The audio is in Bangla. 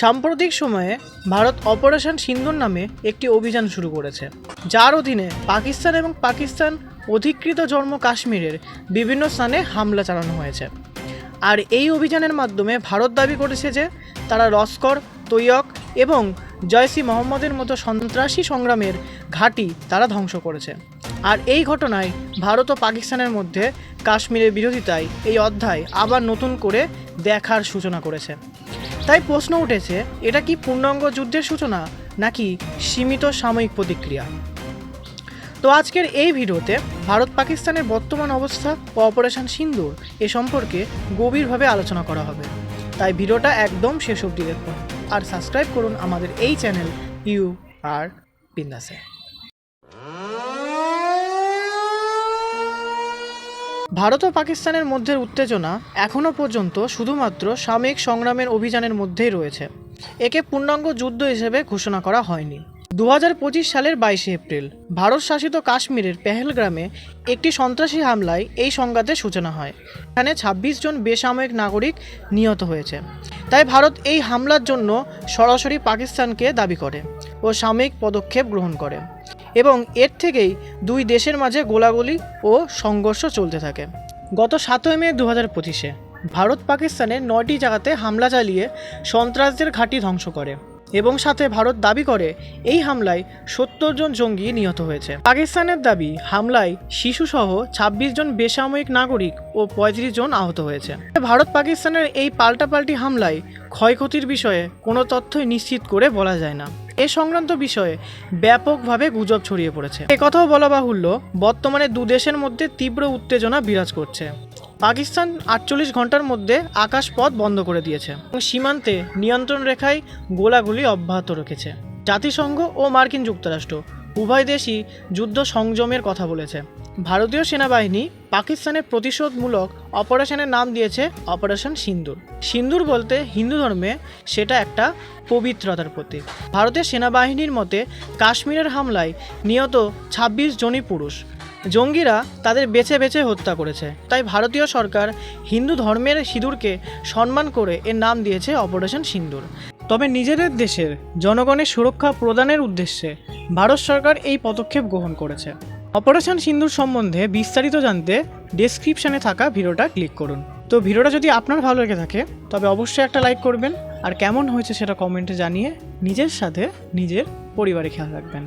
সাম্প্রতিক সময়ে ভারত অপারেশন সিন্দুর নামে একটি অভিযান শুরু করেছে। যার অধীনে পাকিস্তান এবং পাকিস্তান অধিকৃত জন্ম কাশ্মীরের বিভিন্ন স্থানে হামলা চালানো হয়েছে। আর এই অভিযানের মাধ্যমে ভারত দাবি করেছে যে, তারা লস্কর, তৈয়ক এবং জয়সি মোহাম্মদের মতো সন্ত্রাসী সংগ্রামের ঘাঁটি তারা ধ্বংস করেছে। আর এই ঘটনায় ভারত ও পাকিস্তানের মধ্যে কাশ্মীরের বিরোধিতায় এই অধ্যায় আবার নতুন করে দেখার সূচনা করেছে। তাই প্রশ্ন উঠেছে, এটা কি পূর্ণাঙ্গ যুদ্ধের সূচনা নাকি সীমিত সাময়িক প্রতিক্রিয়া? তো আজকের এই ভিডিওতে ভারত পাকিস্তানের বর্তমান অবস্থা ও অপারেশন সিন্দুর এ সম্পর্কে গভীরভাবে আলোচনা করা হবে। তাই ভিডিওটা একদম শেষ অবধি দেখুন আর সাবস্ক্রাইব করুন আমাদের এই চ্যানেল ইউ আর বিন্দাসে। ভারত ও পাকিস্তানের মধ্যে উত্তেজনা এখনও পর্যন্ত শুধুমাত্র সাময়িক সংগ্রামের অভিযানের মধ্যেই রয়েছে। একে পূর্ণাঙ্গ যুদ্ধ হিসেবে ঘোষণা করা হয়নি। দু হাজার পঁচিশ সালের বাইশে এপ্রিল, ভারত শাসিত কাশ্মীরের পেহেলগ্রামে একটি সন্ত্রাসী হামলায় এই সংঘাতের সূচনা হয়। এখানে ২৬ জন বেসামরিক নাগরিক নিহত হয়েছে। তাই ভারত এই হামলার জন্য সরাসরি পাকিস্তানকে দাবি করে ও সাময়িক পদক্ষেপ গ্রহণ করে। এবং এর থেকেই দুই দেশের মাঝে গোলাগুলি ও সংঘর্ষ চলতে থাকে। গত সাতই মে দু হাজার পঁচিশে ভারত পাকিস্তানে নয়টি জায়গাতে হামলা চালিয়ে সন্ত্রাসদের ঘাঁটি ধ্বংস করে এবং সাথে ভারত দাবি করে এই হামলায় সত্তর জন জঙ্গি নিহত হয়েছে। পাকিস্তানের দাবি, হামলায় শিশুসহ ২৬ জন বেসামরিক নাগরিক ও পঁয়ত্রিশ জন আহত হয়েছে। ভারত পাকিস্তানের এই পাল্টাপাল্টি হামলায় ক্ষয়ক্ষতির বিষয়ে কোনো তথ্যই নিশ্চিত করে বলা যায় না। এ সংক্রান্ত বিষয়ে ব্যাপকভাবে গুজব ছড়িয়ে পড়েছে। কথাও বলা বাহুল্য, বর্তমানে দু দেশের মধ্যে তীব্র উত্তেজনা বিরাজ করছে। পাকিস্তান আটচল্লিশ ঘণ্টার মধ্যে আকাশ পথ বন্ধ করে দিয়েছে এবং সীমান্তে নিয়ন্ত্রণ রেখায় গোলাগুলি অব্যাহত রেখেছে। জাতিসংঘ ও মার্কিন যুক্তরাষ্ট্র উভয় দেশই যুদ্ধ সংযমের কথা বলেছে। ভারতীয় সেনাবাহিনী পাকিস্তানের প্রতিশোধমূলক অপারেশনের নাম দিয়েছে অপারেশন সিন্দুর। সিন্দুর বলতে হিন্দু ধর্মে সেটা একটা পবিত্রতার প্রতীক। ভারতের সেনাবাহিনীর মতে কাশ্মীরের হামলায় নিহত ২৬ জনই পুরুষ। জঙ্গিরা তাদের বেছে বেছে হত্যা করেছে। তাই ভারতীয় সরকার হিন্দু ধর্মের সিঁদুরকে সম্মান করে এর নাম দিয়েছে অপারেশন সিন্দুর। তবে নিজেদের দেশের জনগণের সুরক্ষা প্রদানের উদ্দেশ্যে ভারত সরকার এই পদক্ষেপ গ্রহণ করেছে। অপারেশন সিন্ধুর সম্বন্ধে বিস্তারিত জানতে ডেসক্রিপশানে থাকা ভিডিওটা ক্লিক করুন। তো ভিডিওটা যদি আপনার ভালো লেগে থাকে, তবে অবশ্যই একটা লাইক করবেন। আর কেমন হয়েছে সেটা কমেন্টে জানিয়ে নিজের সাথে নিজের পরিবারে খেয়াল রাখবেন।